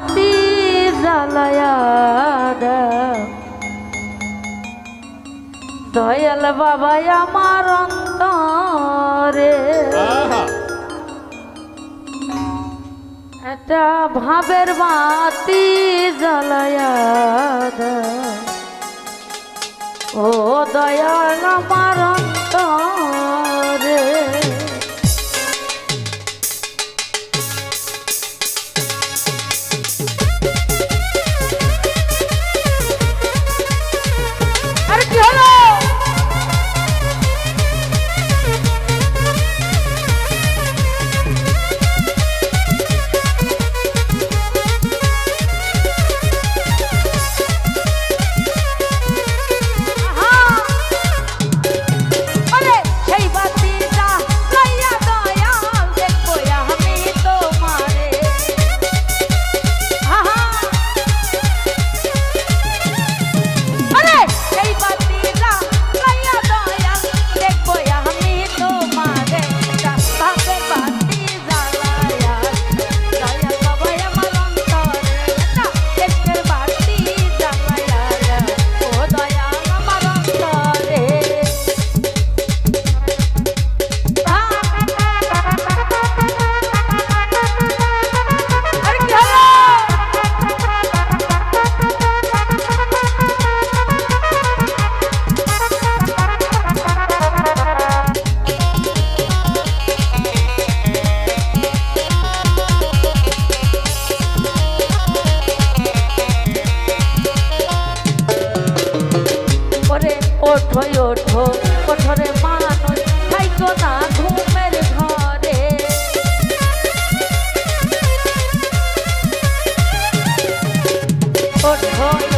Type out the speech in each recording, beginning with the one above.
বাতি জ্বালায়া দয়াল বাবা আমার অন্তরে। এটা ভাবের বাতি জ্বালায়া ও দয়াল আমার অন্তরে। hoy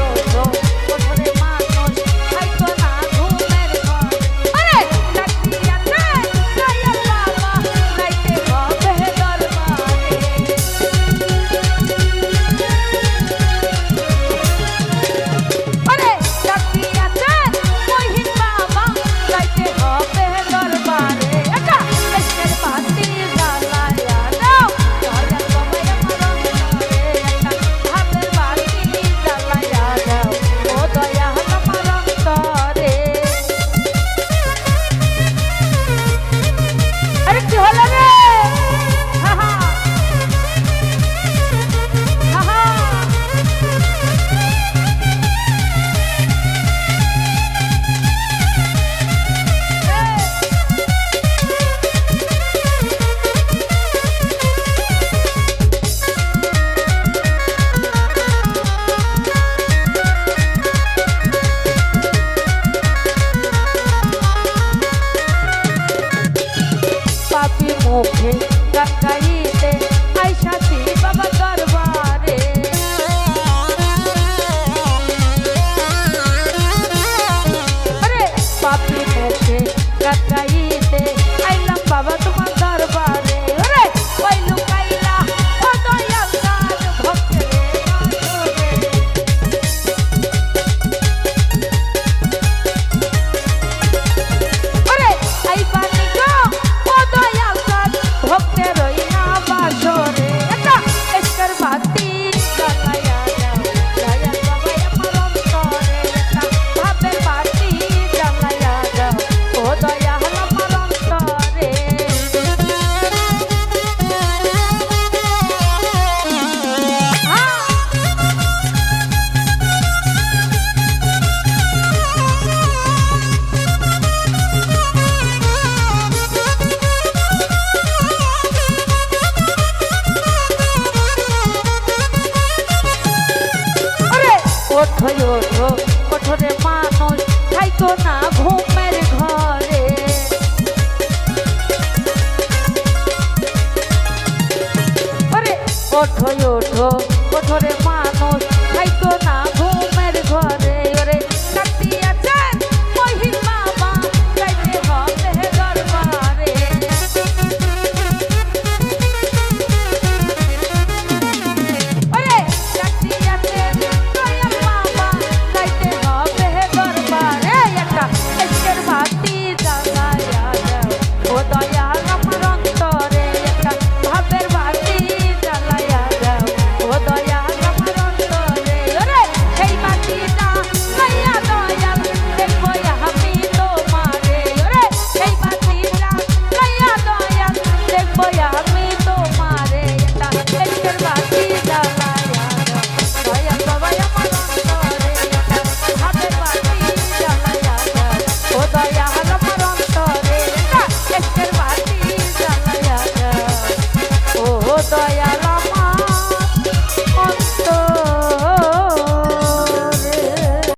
মুখে কাকাই ভয় কঠোরে মানুষ খাইতো না ঘুম।